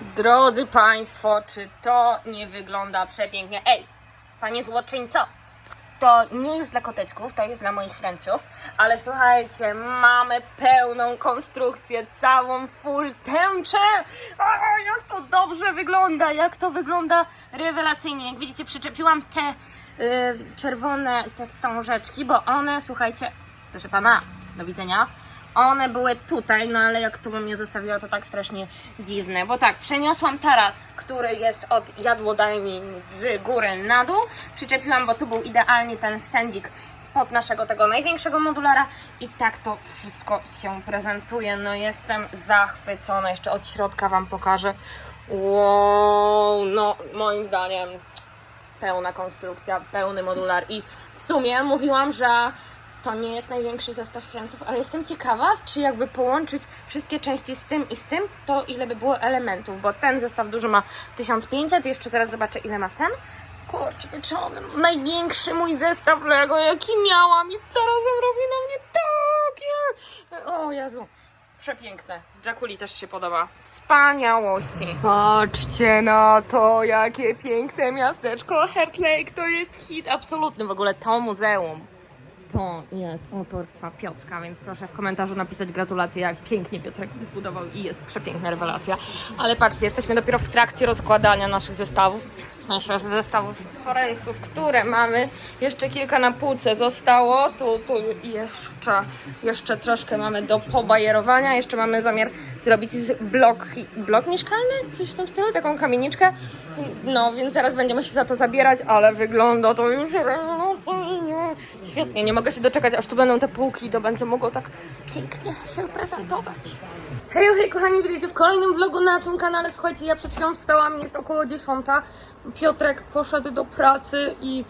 Drodzy Państwo, czy to nie wygląda przepięknie? Ej, Panie złoczyńco, to nie jest dla koteczków, to jest dla moich franców, ale słuchajcie, mamy pełną konstrukcję, całą full tęczę. O, jak to dobrze wygląda, jak to wygląda rewelacyjnie. Jak widzicie, przyczepiłam te y, czerwone, te wstążeczki, bo one, słuchajcie, proszę Pana, do widzenia. One były tutaj, no ale jak tu mnie zostawiło, to tak strasznie dziwne. Bo tak, przeniosłam taras, który jest od jadłodajni z góry na dół. Przyczepiłam, bo tu był idealnie ten standik spod naszego tego największego modulara. I tak to wszystko się prezentuje. No jestem zachwycona. Jeszcze od środka Wam pokażę. Wow, no moim zdaniem pełna konstrukcja, pełny modular i w sumie mówiłam, że to nie jest największy zestaw Franców, ale jestem ciekawa, czy jakby połączyć wszystkie części z tym i z tym, to ile by było elementów, bo ten zestaw duży ma 1500, jeszcze zaraz zobaczę ile ma ten. Kurczę, pieczony, największy mój zestaw Lego, jaki miałam i zarazem robi na mnie takie... O Jezu, przepiękne. Jaculi też się podoba. Wspaniałości. Patrzcie na to, jakie piękne miasteczko. Heart Lake to jest hit absolutny. W ogóle to muzeum. To jest autorstwa Piotrka, więc proszę w komentarzu napisać gratulacje, jak pięknie Piotrek zbudował i jest przepiękna rewelacja. Ale patrzcie, jesteśmy dopiero w trakcie rozkładania naszych zestawów, w sensie zestawów forensów, które mamy. Jeszcze kilka na półce zostało, tu, tu jeszcze, jeszcze troszkę mamy do pobajerowania, jeszcze mamy zamiar zrobić blok, blok mieszkalny, coś w tym stylu, taką kamieniczkę. No, więc zaraz będziemy się za to zabierać, ale wygląda to już. Świetnie, nie mogę się doczekać, aż tu będą te półki to będzie mogło tak pięknie się prezentować. Hej, hej kochani, witajcie w kolejnym vlogu na tym kanale. Słuchajcie, ja przed chwilą wstałam, jest około 10. Piotrek poszedł do pracy i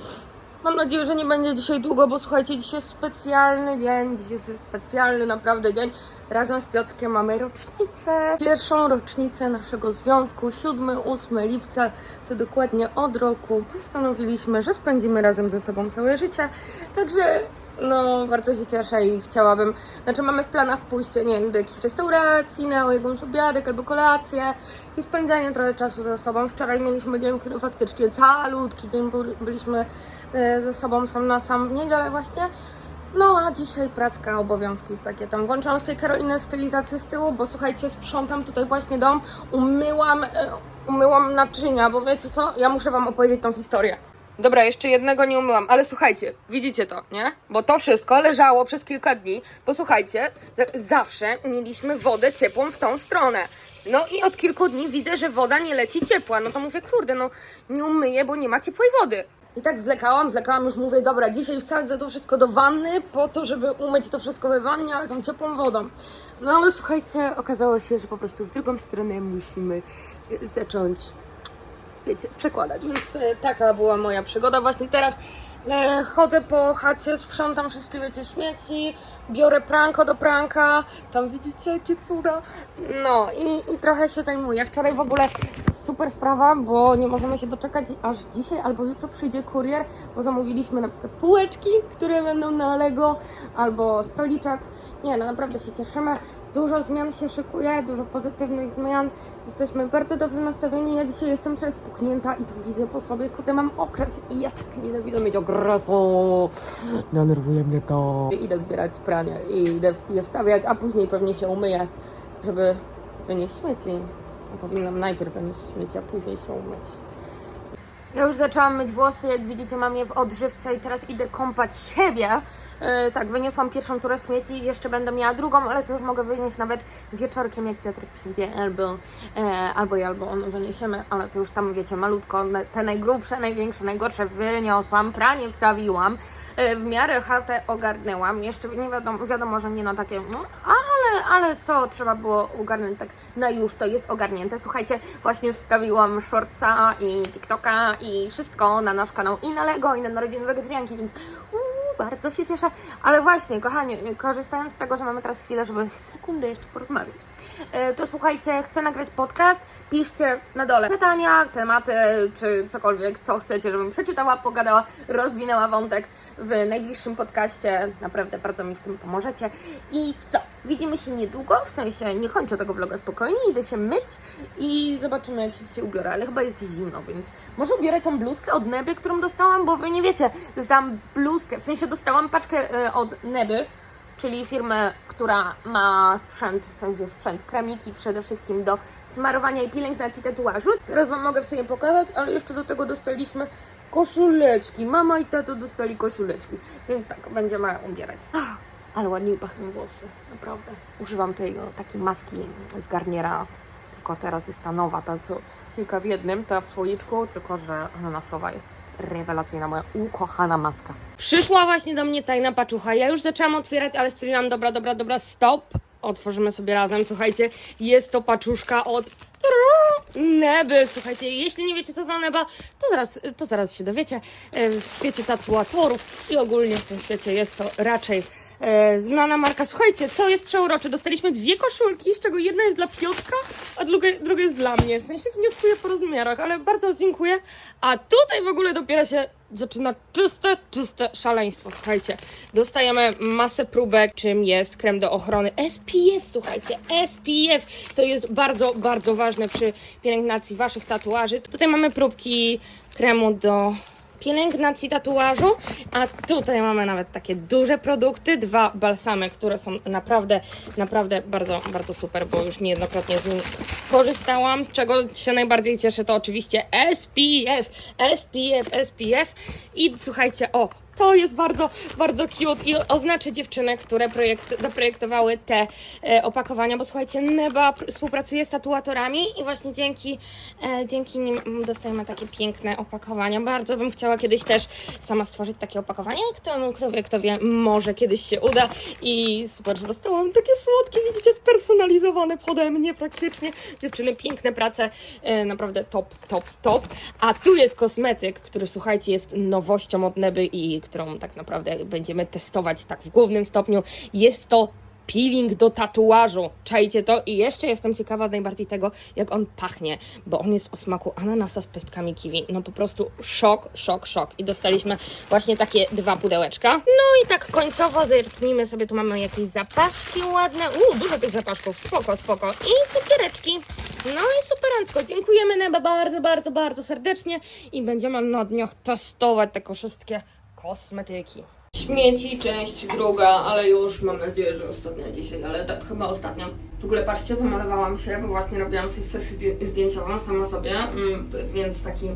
mam nadzieję, że nie będzie dzisiaj długo, bo słuchajcie, dzisiaj jest specjalny dzień, dzisiaj jest specjalny naprawdę dzień. Razem z Piotrkiem mamy rocznicę, pierwszą rocznicę naszego związku, 7-8 lipca, to dokładnie od roku. Postanowiliśmy, że spędzimy razem ze sobą całe życie, także no, bardzo się cieszę i chciałabym, znaczy mamy w planach pójście, nie wiem, do jakiejś restauracji, na jakąś obiadek albo kolację i spędzanie trochę czasu ze sobą. Wczoraj mieliśmy dzień, który faktycznie calutki dzień, byliśmy e, ze sobą sam na sam w niedzielę właśnie. No a dzisiaj pracka, obowiązki takie tam. Włączam sobie Karolinę stylizację z tyłu, bo słuchajcie, sprzątam tutaj właśnie dom, umyłam, e, umyłam naczynia, bo wiecie co, ja muszę wam opowiedzieć tą historię. Dobra, jeszcze jednego nie umyłam, ale słuchajcie, widzicie to, nie? Bo to wszystko leżało przez kilka dni. Posłuchajcie, za- zawsze mieliśmy wodę ciepłą w tą stronę. No i od kilku dni widzę, że woda nie leci ciepła. No to mówię, kurde, no nie umyję, bo nie ma ciepłej wody. I tak zwlekałam, zwlekałam, już mówię, dobra, dzisiaj wsadzę to wszystko do wanny po to, żeby umyć to wszystko we wannie, ale tą ciepłą wodą. No ale słuchajcie, okazało się, że po prostu w drugą stronę musimy zacząć wiecie, przekładać. Więc e, taka była moja przygoda. Właśnie teraz chodzę po chacie, sprzątam wszystkie, wiecie, śmieci, biorę pranko do pranka. Tam widzicie, jakie cuda. No i, i trochę się zajmuję. Wczoraj w ogóle super sprawa, bo nie możemy się doczekać, aż dzisiaj albo jutro przyjdzie kurier, bo zamówiliśmy na przykład półeczki, które będą na Lego, albo stoliczek. Nie, no naprawdę się cieszymy. Dużo zmian się szykuje, dużo pozytywnych zmian. Jesteśmy bardzo dobrze nastawieni. Ja dzisiaj jestem przez puchnięta i tu widzę po sobie, kurde, mam okres i ja tak nienawidzę mieć okresu. Denerwuje mnie to. Idę zbierać pranie i idę je wstawiać, a później pewnie się umyję, żeby wynieść śmieci. Powinnam najpierw wynieść śmieci, a później się umyć. Ja już zaczęłam myć włosy, jak widzicie mam je w odżywce i teraz idę kąpać siebie. Yy, tak, wyniosłam pierwszą turę śmieci, jeszcze będę miała drugą, ale to już mogę wynieść nawet wieczorkiem, jak Piotrek przyjdzie, albo, e, albo ja, albo on wyniesiemy, ale to już tam, wiecie, malutko, te najgrubsze, największe, najgorsze wyniosłam, pranie wstawiłam, e, w miarę chatę ogarnęłam, jeszcze nie wiadomo, wiadomo, że nie na takie, no, ale, ale co trzeba było ogarnąć tak na już, to jest ogarnięte. Słuchajcie, właśnie wstawiłam shortsa i TikToka i wszystko na nasz kanał i na Lego, i na Narodziny Wegetarianki, więc uuu, bardzo się cieszę. Ale właśnie, kochani, korzystając z tego, że mamy teraz chwilę, żeby sekundę jeszcze porozmawiać, e, to słuchajcie, chcę nagrać podcast, Piszcie na dole pytania, tematy, czy cokolwiek, co chcecie, żebym przeczytała, pogadała, rozwinęła wątek w najbliższym podcaście. Naprawdę bardzo mi w tym pomożecie. I co? Widzimy się niedługo, w sensie nie kończę tego vloga spokojnie, idę się myć i zobaczymy, jak się dzisiaj ubiorę, ale chyba jest zimno, więc może ubiorę tą bluzkę od Neby, którą dostałam, bo wy nie wiecie, dostałam bluzkę, w sensie dostałam paczkę e, od Neby, czyli firmę, która ma sprzęt, w sensie sprzęt, kremiki przede wszystkim do smarowania i pielęgnacji tatuażu. Teraz Wam mogę w sumie pokazać, ale jeszcze do tego dostaliśmy koszuleczki. Mama i tato dostali koszuleczki, więc tak, będziemy ubierać. Ale ładnie pachną włosy, naprawdę. Używam tej takiej maski z Garniera, tylko teraz jest ta nowa, ta co kilka w jednym, ta w słoiczku, tylko że ananasowa jest rewelacyjna, moja ukochana maska. Przyszła właśnie do mnie tajna paczucha. Ja już zaczęłam otwierać, ale stwierdziłam, dobra, dobra, dobra, stop. Otworzymy sobie razem. Słuchajcie, jest to paczuszka od Neby. Słuchajcie, jeśli nie wiecie, co to Neba, to zaraz, to zaraz się dowiecie. E, W świecie tatuatorów i ogólnie w tym świecie jest to raczej e, znana marka. Słuchajcie, co jest przeurocze? Dostaliśmy dwie koszulki, z czego jedna jest dla Piotrka, a druga, druga jest dla mnie. W sensie wnioskuję po rozmiarach, ale bardzo dziękuję. A tutaj w ogóle dopiero się zaczyna czyste, czyste szaleństwo. Słuchajcie, dostajemy masę próbek, czym jest krem do ochrony SPF. Słuchajcie, SPF to jest bardzo, bardzo ważne przy pielęgnacji waszych tatuaży. Tutaj mamy próbki kremu do pielęgnacji tatuażu, a tutaj mamy nawet takie duże produkty, dwa balsamy, które są naprawdę, naprawdę bardzo, bardzo super, bo już niejednokrotnie z nich korzystałam. Czego się najbardziej cieszę, to oczywiście SPF, SPF, SPF i słuchajcie, o, to jest bardzo, bardzo cute i oznaczę dziewczyny, które projekt, zaprojektowały te e, opakowania, bo słuchajcie, Neba pr- współpracuje z tatuatorami i właśnie dzięki, e, dzięki nim dostajemy takie piękne opakowania. Bardzo bym chciała kiedyś też sama stworzyć takie opakowanie. Kto, no, kto wie, kto wie, może kiedyś się uda i super, że dostałam takie słodkie, widzicie, spersonalizowane pode mnie praktycznie. Dziewczyny, piękne prace, e, naprawdę top, top, top. A tu jest kosmetyk, który słuchajcie, jest nowością od Neby i którą tak naprawdę będziemy testować tak w głównym stopniu. Jest to peeling do tatuażu. Czajcie to? I jeszcze jestem ciekawa najbardziej tego, jak on pachnie, bo on jest o smaku ananasa z pestkami kiwi. No po prostu szok, szok, szok. I dostaliśmy właśnie takie dwa pudełeczka. No i tak końcowo zerknijmy sobie, tu mamy jakieś zapaszki ładne. Uuu, dużo tych zapaszków, spoko, spoko. I cukiereczki. No i superancko. Dziękujemy Neba bardzo, bardzo, bardzo serdecznie i będziemy na dniach testować te wszystkie kosmetyki. Śmieci, część druga, ale już mam nadzieję, że ostatnia dzisiaj, ale tak chyba ostatnia. W ogóle patrzcie, pomalowałam się, bo właśnie robiłam sobie sesję zdję- zdjęciową sama sobie, mm, więc taki,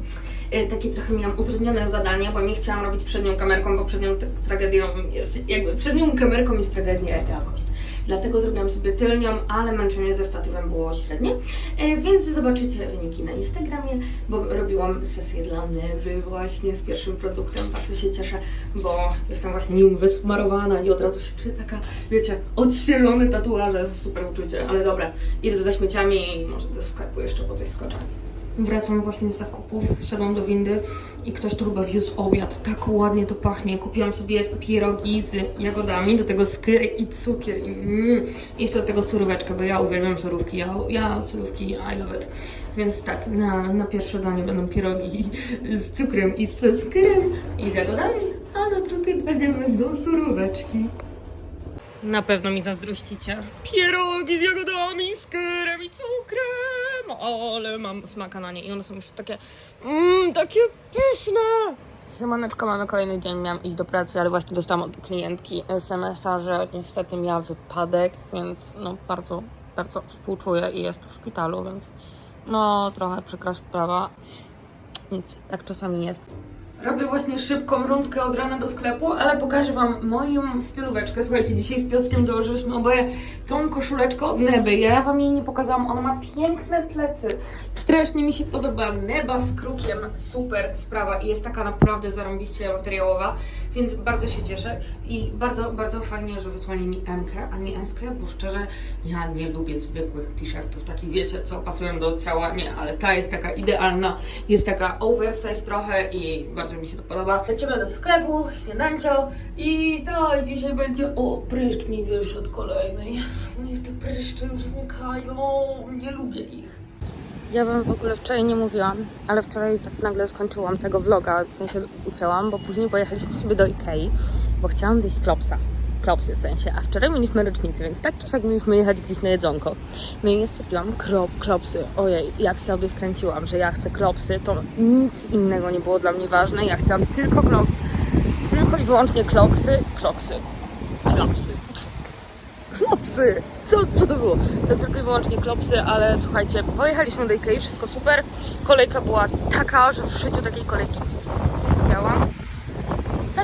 e, takie trochę miałam utrudnione zadanie, bo nie chciałam robić przed nią kamerką, bo przed nią t- tragedią jest, jakby kamerką jest tragedia jakość. Dlatego zrobiłam sobie tylnią, ale męczenie ze statywem było średnie, e, więc zobaczycie wyniki na Instagramie, bo robiłam sesję dla Newy właśnie z pierwszym produktem. Bardzo się cieszę, bo jestem właśnie nim wysmarowana i od razu się czuję taka, wiecie, odświeżone tatuaże, super uczucie, ale dobra, idę ze śmieciami i może do sklepu jeszcze po coś skoczę. Wracam właśnie z zakupów, wsiadłam do windy i ktoś tu chyba wiózł obiad. Tak ładnie to pachnie. Kupiłam sobie pierogi z jagodami, do tego skyrek i cukier. I mm. jeszcze do tego suróweczkę, bo ja uwielbiam surówki. Ja, ja surówki, I love it. Więc tak, na, na pierwsze danie będą pierogi z cukrem i ze skyrem i z jagodami, a na drugie danie będą suróweczki. Na pewno mi zazdrościcie. Pierogi z jagodami, z kyrem i cukrem. Ale mam smaka na nie i one są jeszcze takie, mmm, takie pyszne. Siemaneczko, mamy kolejny dzień, miałam iść do pracy, ale właśnie dostałam od klientki SMS-a, że niestety miała wypadek, więc no bardzo, bardzo współczuję i jest w szpitalu, więc no trochę przykra sprawa. Nic, tak czasami jest. Robię właśnie szybką rundkę od rana do sklepu, ale pokażę Wam moją stylóweczkę. Słuchajcie, dzisiaj z Piotrkiem założyliśmy oboje tą koszuleczkę od Neby. Ja Wam jej nie pokazałam, ona ma piękne plecy. Strasznie mi się podoba. Neba z krukiem, super sprawa i jest taka naprawdę zarąbiście materiałowa, więc bardzo się cieszę i bardzo, bardzo fajnie, że wysłali mi MK, a nie SK, bo szczerze ja nie lubię zwykłych t-shirtów, takich wiecie, co pasują do ciała, nie, ale ta jest taka idealna, jest taka oversize trochę i bardzo mi się to podoba. Lecimy do sklepu, śniadancio i co dzisiaj będzie? O, pryszcz mi wyszedł kolejny, Jezu, niech te pryszcze już znikają, nie lubię ich. Ja wam w ogóle wczoraj nie mówiłam, ale wczoraj tak nagle skończyłam tego vloga, w sensie ucięłam, bo później pojechaliśmy sobie do Ikei, bo chciałam zjeść klopsa. Klopsy w sensie, a wczoraj mieliśmy rocznicę, więc tak czy siak mieliśmy jechać gdzieś na jedzonko. No i ja stwierdziłam, krop, klopsy, ojej, jak sobie wkręciłam, że ja chcę klopsy, to nic innego nie było dla mnie ważne, ja chciałam tylko klop, tylko i wyłącznie kloksy, kloksy, klopsy. Klopsy! Co, co to było? To tylko i wyłącznie klopsy, ale słuchajcie, pojechaliśmy do Ikei, wszystko super. Kolejka była taka, że w życiu takiej kolejki nie widziałam.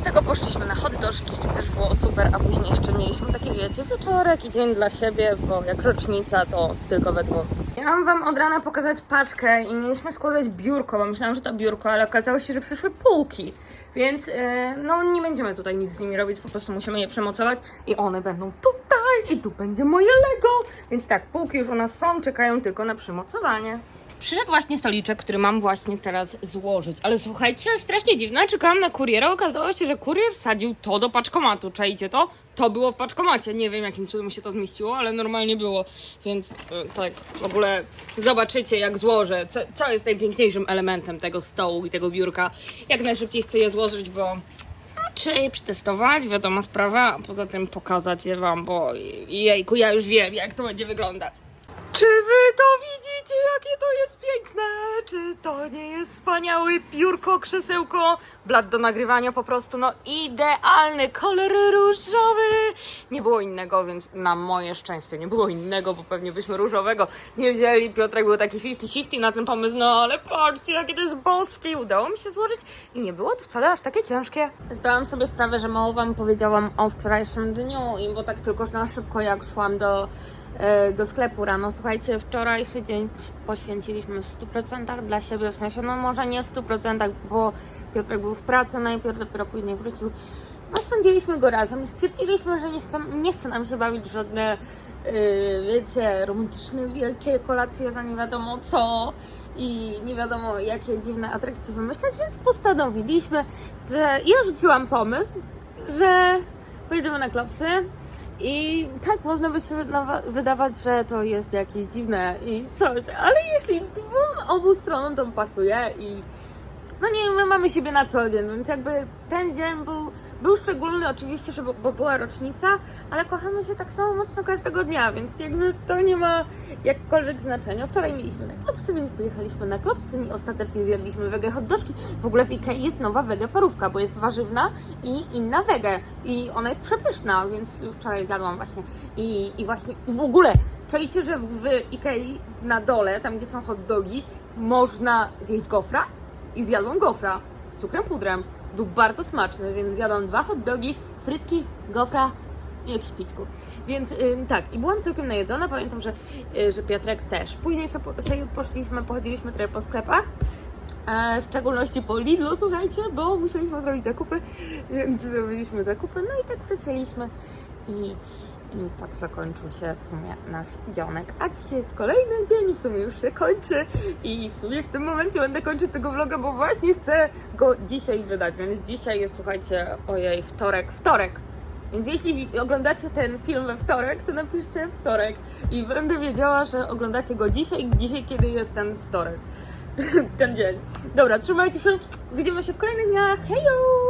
Dlatego poszliśmy na hot dożki i też było super, a później jeszcze mieliśmy taki, wiecie, wieczorek i dzień dla siebie, bo jak rocznica, to tylko we dwóch. Miałam wam od rana pokazać paczkę i mieliśmy składać biurko, bo myślałam, że to biurko, ale okazało się, że przyszły półki. Więc yy, no nie będziemy tutaj nic z nimi robić, po prostu musimy je przemocować i one będą tutaj i tu będzie moje Lego. Więc tak, półki już u nas są, czekają tylko na przymocowanie. Przyszedł właśnie stoliczek, który mam właśnie teraz złożyć. Ale słuchajcie, strasznie dziwne. Czekałam na kuriera. Okazało się, że kurier wsadził to do paczkomatu. Czajcie to? To było w paczkomacie. Nie wiem, jakim cudem się to zmieściło, ale normalnie było. Więc e, tak, w ogóle zobaczycie, jak złożę. Co, co jest najpiękniejszym elementem tego stołu i tego biurka. Jak najszybciej chcę je złożyć, bo Trzeba je przetestować, wiadoma sprawa, a poza tym pokazać je wam, bo jejku, ja już wiem, jak to będzie wyglądać. Czy wy to widzicie, jakie to jest piękne? Czy to nie jest wspaniałe biurko, krzesełko? Blat do nagrywania po prostu, no idealny, kolor różowy. Nie było innego, więc na moje szczęście nie było innego, bo pewnie byśmy różowego nie wzięli. Piotrek był taki 50-50 na ten pomysł, no ale patrzcie, jakie to jest boskie. Udało mi się złożyć i nie było to wcale aż takie ciężkie. Zdałam sobie sprawę, że mało wam powiedziałam o wczorajszym dniu, i bo tak tylko na szybko jak szłam do do sklepu rano. Słuchajcie, wczorajszy dzień poświęciliśmy w 100% dla siebie, w sensie, no może nie w 100%, bo Piotrek był w pracy najpierw, dopiero później wrócił. No spędziliśmy go razem i stwierdziliśmy, że nie, chcą, nie chce nam się bawić żadne, yy, wiecie, romantyczne, wielkie kolacje za nie wiadomo co i nie wiadomo jakie dziwne atrakcje wymyślać, więc postanowiliśmy, że ja rzuciłam pomysł, że pojedziemy na klopsy, i tak można by się wydawać, że to jest jakieś dziwne i coś, ale jeśli dwóm obu stronom to pasuje i no nie, my mamy siebie na co dzień, więc jakby ten dzień był, był szczególny oczywiście, że bo, była rocznica, ale kochamy się tak samo mocno każdego dnia, więc jakby to nie ma jakkolwiek znaczenia. Wczoraj mieliśmy na klopsy, więc pojechaliśmy na klopsy i ostatecznie zjadliśmy wege hot. W ogóle w Ikei jest nowa wege parówka, bo jest warzywna i inna wege i ona jest przepyszna, więc wczoraj zjadłam właśnie i, i właśnie w ogóle czajcie, że w Ikei na dole, tam gdzie są hot dogi, można zjeść gofra? I zjadłam gofra z cukrem pudrem. Był bardzo smaczny, więc zjadłam dwa hot dogi, frytki, gofra i jakiś pićku. Więc ym, tak, i byłam całkiem najedzona. Pamiętam, że, y, że Piotrek też. Później co, sobie poszliśmy, pochodziliśmy trochę po sklepach. E, w szczególności po Lidlu, słuchajcie, bo musieliśmy zrobić zakupy, więc zrobiliśmy zakupy, no i tak wróciliśmy i, i tak zakończył się w sumie nasz dzionek. A dzisiaj jest kolejny dzień, w sumie już się kończy i w sumie w tym momencie będę kończyć tego vloga, bo właśnie chcę go dzisiaj wydać, więc dzisiaj jest, słuchajcie, ojej, wtorek, wtorek. Więc jeśli oglądacie ten film we wtorek, to napiszcie wtorek i będę wiedziała, że oglądacie go dzisiaj, dzisiaj kiedy jest ten wtorek. ten dzień. Dobra, trzymajcie się. Widzimy się w kolejnych dniach. Hejo!